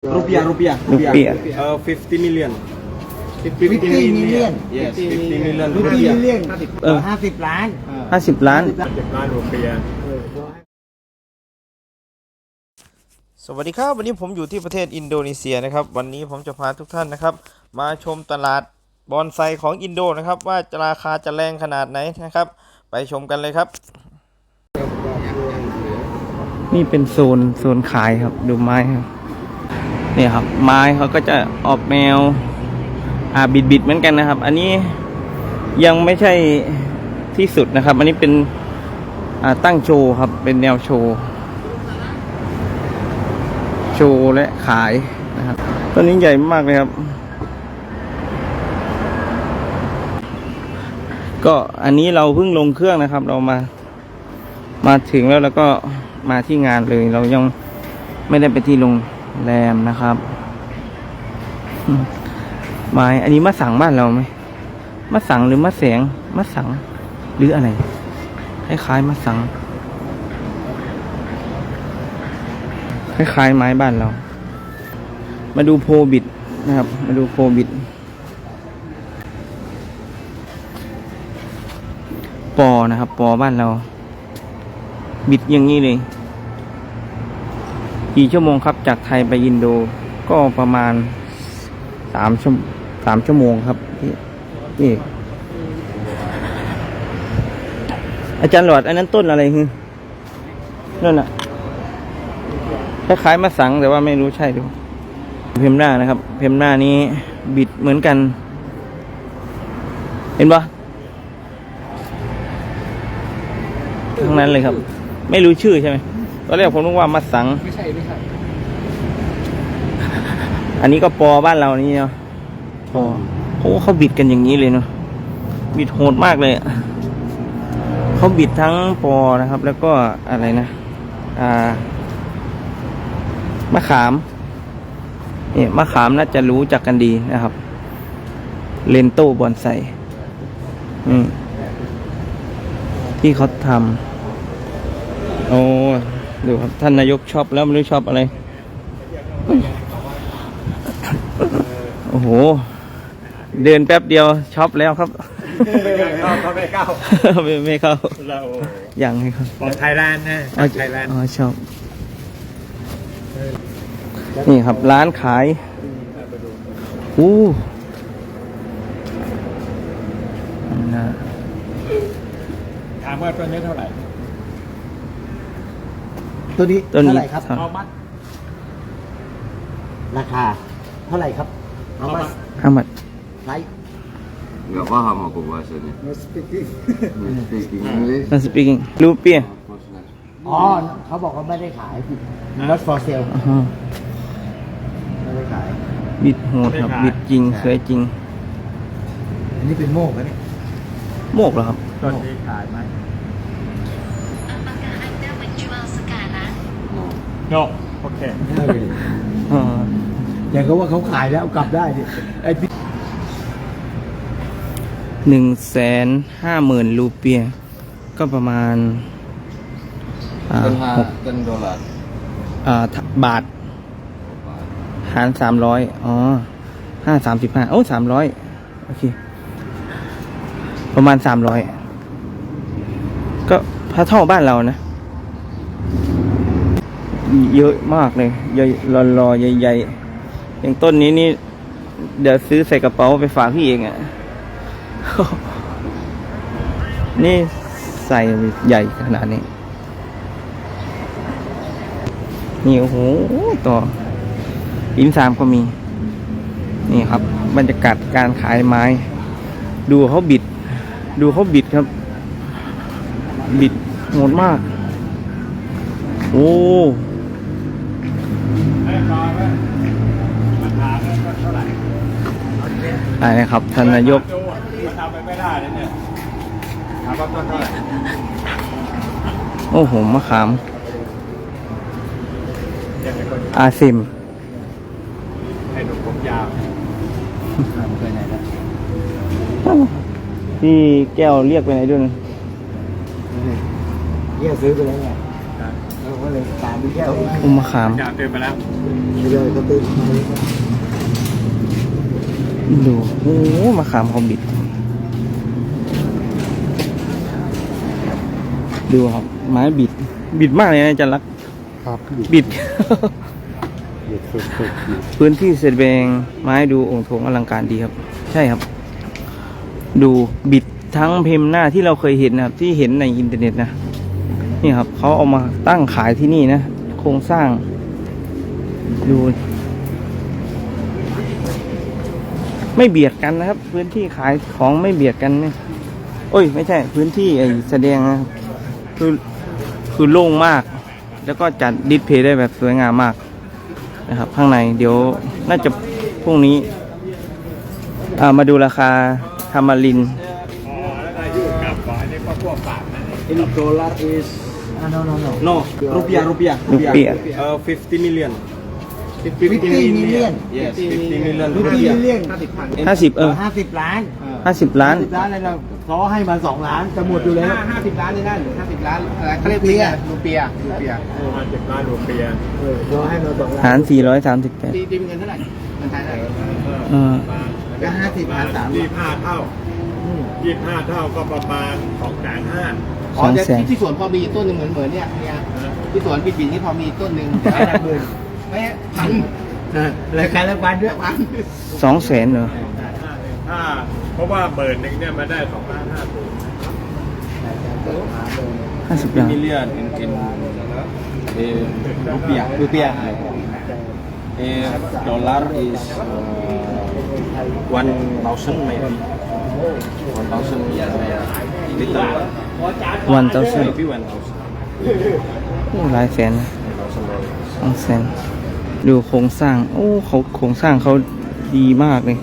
Rupiah, rupiah, Rupiah. Uh, 50 million. 50 million Yes, 50 million รูปี rupiah. เลี่ยนเออห้าสิบล้านห้าสิบล้านล้านรูปียสวัสดีครับวันนี้ผมอยู่ที่ประเทศอินโดนีเซียนะครับ วันนี้ผมจะพาทุกท่านนะครับ มาชมตลาดบอนไซของอินโดนะครับ ว่าจะราคาจะแรงขนาดไหนนะครับ ไปชมกันเลยครับ นี่เป็นโซนโซนขายครับดูไม้ครับเนี่ครับ ไม้เขาก็จะออกแนวอ่าบิดบิดๆเหมือนกันนะครับ อันนี้ยังไม่ใช่ที่สุดนะครับ อันนี้เป็นอ่าตั้งโชว์ครับ เป็นแนวโชว์โชว์และขายนะครับต้นนี้ใหญ่มากเลยครับ ก็อันนี้เราเพิ่งลงเครื่องนะครับ เรามา มาถึงแล้วแล้วก็มาที่งานเลย เรายังไม่ได้ไปที่โรง แรมนะครับอืมไม้อันนี้มะสังบ้านเราไหมมะสังหรือมะแสงมะสัง หรืออะไรคล้ายๆมะสังคล้ายๆไม้บ้านเรา มาดูโพบิดนะครับ มาดูโพบิดปอนะครับ ปอบ้านเรา บิดอย่างนี้เลย กี่ชั่วโมงครับ จากไทยไปอินโดก็ประมาณสามชั่วสามชั่วโมงครับพี่พี่อาจารย์หลอด อันนั้นต้นอะไรคือนั่นน่ะคล้ายๆมะสังแต่ว่าไม่รู้ใช่หรือเพมหน้านะครับ เพมหน้านี้บิดเหมือนกัน เห็นปะทั้งนั้นเลยครับ ไม่รู้ชื่อใช่ไหม ตอนแรกผมนึกว่ามะสัง ไม่ใช่ไม่ใช่อันนี้ก็ปอบ้านเรานี่เนาะปอโอ้เขาบิดกันอย่างนี้เลยเนาะบิดโหดมากเลยอะเขาบิดทั้งปอนะครับ แล้วก็อะไรนะ อ่ามะขามเนี่ยมะขามน่าจะรู้จักกันดีนะครับ เลนโต้บอนไซอืมที่เขาทำโอ้ ดูครับ ท่านนายกชอบแล้วไม่รู้ชอบอะไร โอ้โห เดินแป๊บเดียวช็อปแล้วครับเข้าเขาไม่เข้าไม่ไม่เข้าเราอย่างให้ครับของไทยแลนด์นะอ๋อไทยแลนด์อ๋อชอบนี่ครับร้านขายอู้นะถามว่าตัวนี้เท่าไหร่ ตัวนี้ต้นเท่านี้ไหร่ครับ เอามัดราคา เท่าไหร่ครับเอามาห้ามัดไซส์ Nggak paham aku bahasanya. no speaking Speaking English. not speaking รูเปียอ๋อเขาบอกว่าไม่ได้ขาย not for sale อ่าฮะไม่ได้ขาย บิดโหดครับบิดจริงเคยจริง อันนี้เป็นโม่กนะเนี่ยโมกเหรอครับต้นนี้ขายไหม โนโอเคอ่าอย่างเขาว่าเขาขายแล้วเอากลับได้ดิไอ้พี่หนึ่งแสนห้าหมื่นรูเปีย ก็ประมาณอ่า Ten, หก ha- ten dolar. อ่าบาท หารสามร้อยอ๋อห้าสามสิบห้าโอ้สามร้อยโอเค ประมาณสามร้อยก็พระเท่าบ้านเรานะ เยอะมากเลยใหญ่รอๆใหญ่ๆอย่างต้นนี้นี่ เดี๋ยวซื้อใส่กระเป๋าไปฝากพี่เองอะ่ะ นี่ใส่ใหญ่ขนาดนี้นี่โอ้โหต่ออินสามก็มี นี่ครับ บรรยากาศการขายไม้ ดูเขาบิด ดูเขาบิดครับ บิดโหดมาก โอ้ อะไรครับท่านนายกดูอะมันทำไปไม่ได้เลยเนี่ยถามว่าต้นเท่าไหร่โอ้โหมะขามเดี๋ยวเป็นคนอาซิมให้ดูผมยาวไปไหนแล้วพี่แก้วเรียกไปไหนด้วยนะเนี่ยซื้อไปแล้วไงนะแล้วก็เลยตามพี่แก้วอุ้มมะขามจ่าเตือนไปแล้วไม่เลยก็ตื่นมาเลย ดูโอ้โหมะขามเขาบิด ดูครับ ไม้บิด บิดมากเลยนะอาจันรัก ครับบิดหยุดสุดพื้นที่เสร็จแบงไม้ดูองค์โถงอลังการดีครับ ใช่ครับ ดูบิดทั้งพิมพ์หน้าที่เราเคยเห็นนะครับ ที่เห็นในอินเทอร์เน็ตนะนี่ครับเขาเอามาตั้งขายที่นี่นะ โครงสร้าง ดู ไม่เบียดกันนะครับ พื้นที่ขายของไม่เบียดกันเนี่ยโอ้ย ไม่ใช่ พื้นที่ไอแสดงนะครับคือคือโล่งมาก แล้วก็จัดดิสเพลย์ได้แบบสวยงามมากนะครับ ข้างในเดี๋ยวน่าจะพรุ่งนี้อ่ามาดูราคาทามารินอ๋อแล้วนายยูกลับก่อนอันนี้ก็พวกปากนั่นเอง In dollar is ah no no no No, rupiah, rupiah. ลูกเปีย Uh, 50 million. 50 million Yes, 50 million 50 rupiah. million ห้าสิบเออห้าสิบล้านห้าสิบล้าน50ล้านเลยเราเขาให้มาสองล้านจะหมดอยู่แล้ว ห้าสิบล้านในนั่นห้าสิบล้านอะไรเขาเรียกเปีย รูเปียรูเปียมาจากร้านรูเปียเออเขาให้มาสองล้านหารสี่ร้อยสามสิบแปดตีตีเป็นเงินเท่าไหร่เงินไทยเท่าไหร่เออก็ห้าสิบหารสามยี่ห้าเท่ายี่ห้าเท่าก็ประมาณสองแสนห้าอ๋อเดี๋ยวที่ที่สวนพอมีต้นหนึ่งเหมือนเหมือนเนี่ยเนี่ยที่สวนปีปีนี่พอมีต้นหนึ่งไม่หมื่นไม่ พันรายการละวันด้วยพันสองแสนเหรอถ้าเพราะว่าเบิร์นหนึ่งเนี่ยมาได้สองล้านห้าสิบห้าสิบล้าน million in in in rupiah rupiah eh dollar is uh, one thousand maybe one thousand little วันเต้าเส้น maybe one thousand โอ้หลายแสนนะสองแสน ดูโครงสร้าง โอ้เขาโครงสร้างเขาดีมากเลย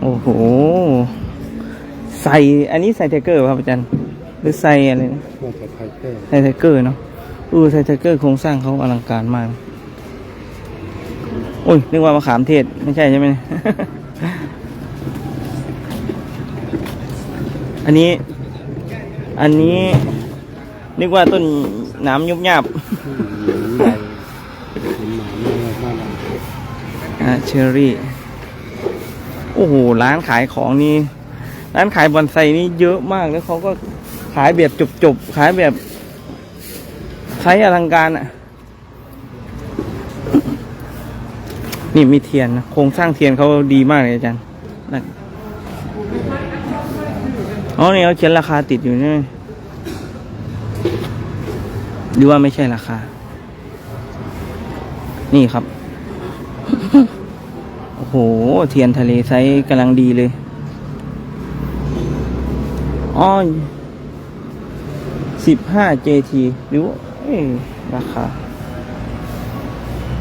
โอ้โห ใส่ อันนี้ใส่ไทเกอร์ป่ะครับอาจารย์ หรือใส่อะไรนะใส่ไทเกอร์เนาะเออใส่ไทเกอร์โครงสร้างเขาอลังการมาก โอ้ย นึกว่ามะขามเทศ ไม่ใช่ใช่ไหม อันนี้ อันนี้ นึกว่าต้นหน้ำยุบยับอ่าเชอรี่ โอ้โห ร้านขายของนี่ ร้านขายบอนไซนี่เยอะมากแล้วเขาก็ขายแบบจบๆ ขายแบบใช้อลังการอะ นี่มีเทียนนะ โครงสร้างเทียนเขาดีมากเลยอาจารย์นั่นอ๋อนี่เขาเขียนราคาติดอยู่นี่ห รือว่าไม่ใช่ราคา นี่ครับ โอ้โห เทียนทะเลไซส์กำลังดีเลยอ๋อสิบห้า JT หรือว่าเอ้ยราคา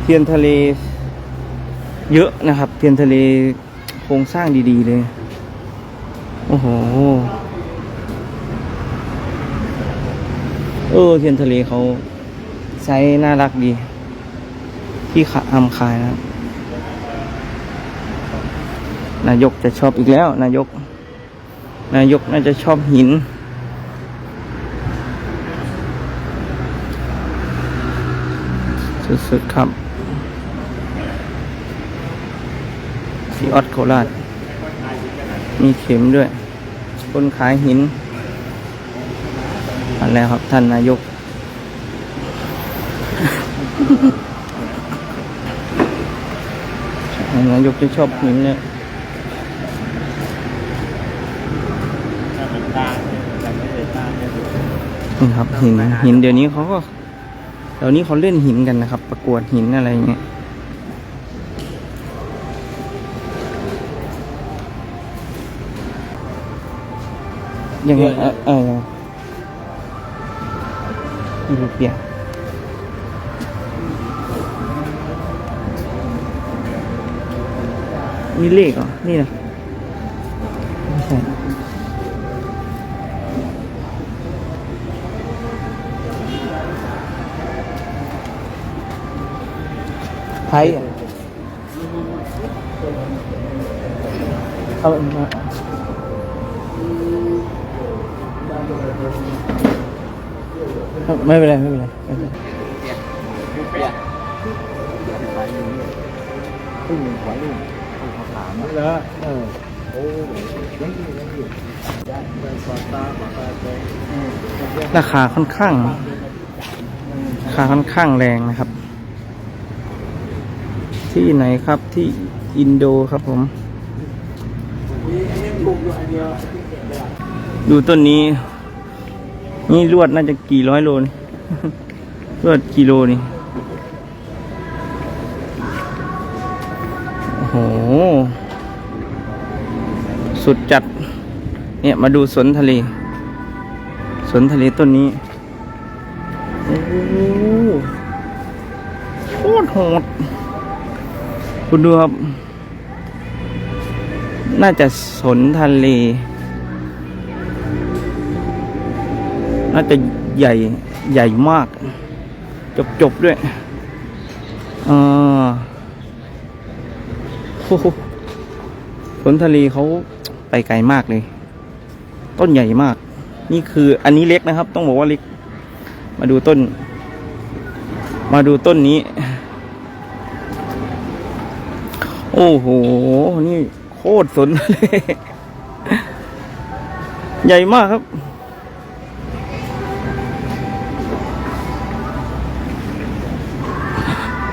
เทียนทะเล เยอะนะครับ เทียนทะเลโครงสร้างดี ๆ เลย โอ้โห เออเทียนทะเลเขาไซส์น่ารักดี ที่ขาทำขายนะครับนายกจะชอบอีกแล้ว นายก นายกน่าจะชอบหิน สุดๆครับที่ออสโคราชมีเข็มด้วย คนขายหิน แล้วครับ ท่านนายก นายกจะชอบหินเนี่ยถ้ามันตางเนี่ยจะไม่ได้ตางเนี่ยนี่ครับหินหินเดี๋ยวนี้เขาก็เดี๋ยวนี้เขาเล่นหินกันนะครับ ประกวดหินอะไรเงี้ยยังไงเออเออ ยังไงรูเไม่เป็นไรไม่เป็นไรไม่เป็นไรพึ่งขอลูกเอาขอถามเหรอเออโอ้ยังอยู่ยังอยู่ราคาค่อนข้างราคาค่อนข้างแรงนะครับ ที่ไหนครับที่อินโดครับผม ดูต้นนี้ นี่ลวดน่าจะกี่ร้อยโลนี่ลวดกิโลนี่ โอ้โห สุดจัด เนี่ยมาดูสวนทะเลสวนทะเลต้นนี้ โอ้โหโคตรโหด คุณดูครับ น่าจะสนทะเล น่าจะใหญ่ใหญ่มาก จบจบด้วยอ่าโอ้โหสวนทะเลเขาไปไกลมากเลย ต้นใหญ่มาก นี่คืออันนี้เล็กนะครับ ต้องบอกว่าเล็ก มาดูต้น มาดูต้นนี้ โอ้โห นี่โคตรสนเลย ใหญ่มากครับ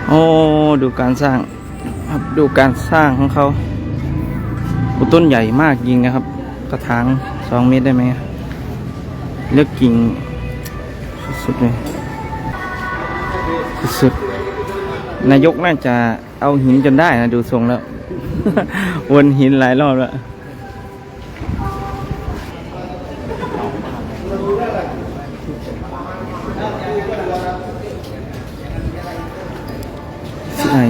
โอ้ดูการสร้างครับดูการสร้างของเขาต้นใหญ่มากจริงนะครับ กระถางสองเมตรได้ไหมเลือกกิ่งสุดเลยสุดนายกน่าจะเอาหินจนได้นะ ดูทรงแล้ว วนหินหลายรอบแล้ว ใช่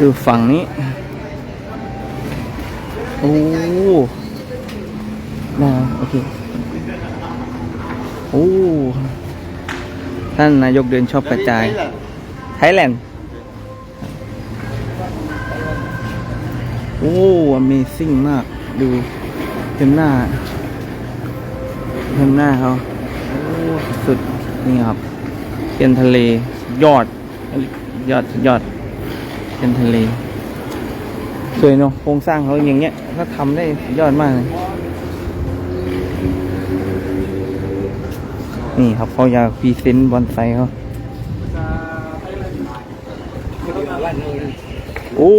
ดูฝั่งนี้ โอ้ได้โอเค โอ้ ท่านนายกเดินชอบกระจาย ไทยแลนด์ โอ้ Amazing มาก ดูเต็มหน้าเต็มหน้าเขาโอ้ สุด นี่ครับเป็นทะเล ยอด ยอด ยอดเป็นทะเล สวยเนาะ โครงสร้างเขาอย่างเงี้ย ถ้าทำได้ยอดมากเลย นี่ครับเขาอยากพรีเซนต์บอนไซเขาโอ้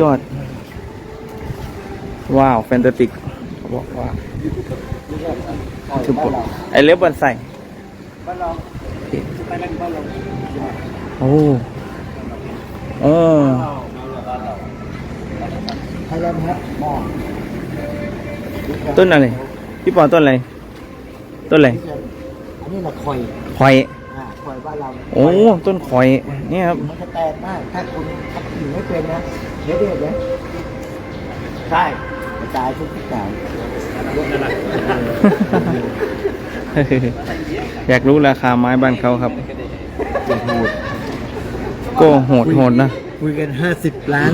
ยอด ว้าว แฟนตาติกเขาบอกว่าทุกคนไอเล็บบอนไซโอ้เออไทยแลนด์ครับมองต้นอะไร พี่ปอต้นอะไร ต้นอะไรอันนี้เราคอยคอยอ่าคอยบ้านเราโอ้ ต้นคอยเนี่ยครับ มันจะแตกมาก ถ้าคุณทับอยู่ไม่เป็นนะ เดี๋ยวเด็ดนะใช่กระจายทุกกระจายอยากรู้ราคาไม้บ้านเขาครับก็โหดโหดนะคุยกันห้าสิบล้าน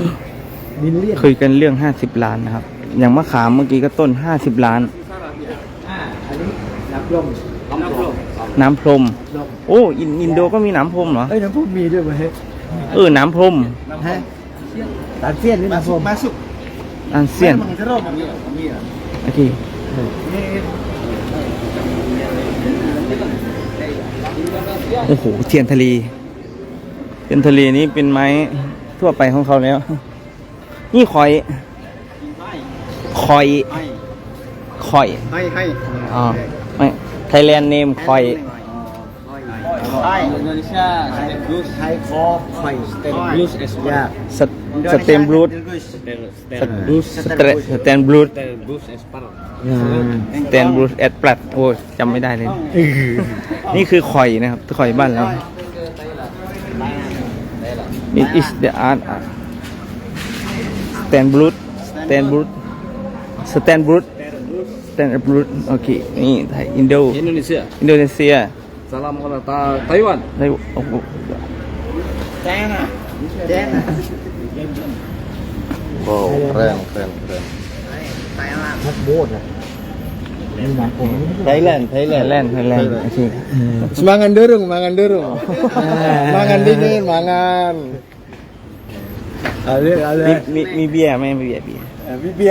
มิลเลียนคุยกันเรื่องห้าสิบล้านนะครับ อย่างมะขามเมื่อกี้ก็ต้นห้าสิบล้านอ่าอันนี้นับลมน้ำลมน้ำพรมลมโอ้อินอินโดก็มีน้ำพรมเหรอเอ้ยน้ำพุมีด้วยไหมฮะเออน้ำพรมฮะ ตาเซียนหรือน้ำพุ masuk อันเซียน Memang jeruk kami kami ya. โอเคโอ้โหเทียนทะเลเทียนทะเลนี้เป็นไม้ทั่วไปของเขาแล้ว นี่คอยคอยคอย Hai hai. อ๋อไม่ไทยแลนด์เนมคอย Hai Indonesia step blues ไทยคอคอยสเต็ม blues es ยากสสเตมบลูดสบลูดสเตสแตนบลูด blues es par. สแตนบลูดแอดปลัดโอ้ยจำไม่ได้เลย นี่คือข่อยนะครับข่อยบ้านเรา It is the art stand blood stand blood stand blood stand blood โอเคนี่ไทยอินโด Indonesia. อินโดนีเซีย Salam kata Taiwan. ได้โอ้โห China China Wow, keren, keren, keren. Thailand นักโบสอะนี่หนังผม Thailand ไทยแลนด์ไทยแลนด์โอเค Semangan dorong, mangan dorong. mangan dingin, mangan. Ada, มี ada. มีมีเบียร์ไหมมีเบียร์เบียร์มีเบี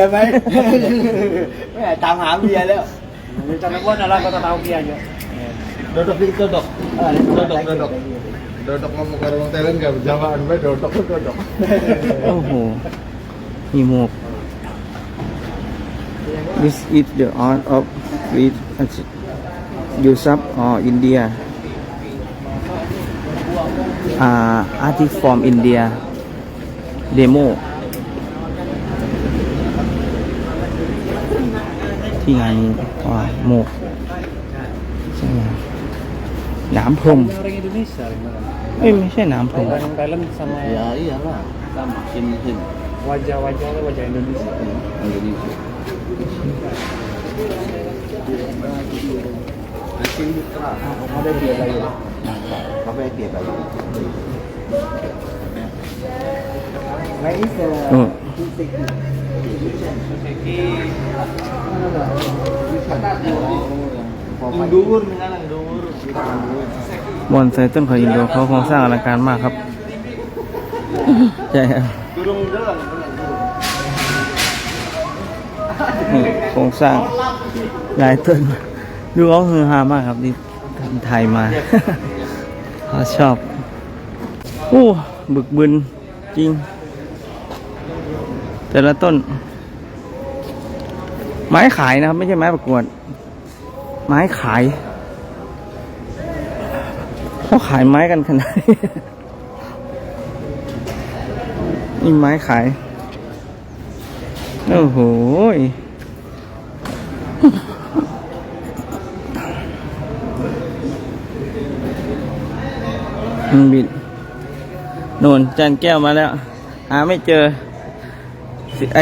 ยร์ไหมไม่ตามหาเบียร์แล้วจันทบุรีอะไรก็ต้องเอาเบียร์เยอะโดดดโดดดโดดดโดดดโดดด ngomong ke orang Thailand gak berjawaan gue dodok dodok โอ้โหมีหมวก This is the art of with Yusuf or India uh, artist from India demo ที่งานนี้ว่าหมวกใช่ไหมห นามพรม orang Indonesia เอ้ยไม่ใช่หนามพรม orang Thailand sama Ya iyalah sama Hin Hin wajah-wajahnya wajah Indonesia Indonesia Asing Putra Ada dia lagi Apa yang dia lagi Where is the นู่น Duur mengalang duur บอนไซต้นของอินโดเขาโครงสร้างอลังการมากครับใช่ครับ Durung dalam นี่โครงสร้างหลายต้นดูเขาฮือฮามากครับนี่ทำไทยมาเขาชอบโอ้บึกบึนจริง แต่ละต้น ไม้ขายนะครับ ไม่ใช่ไม้ประกวด ไม้ขายเขาขายไม้กันขนาดนี่ไม้ขาย โอ้โหมันบิดโนนจานแก้วมาแล้วหาไม่เจอไอ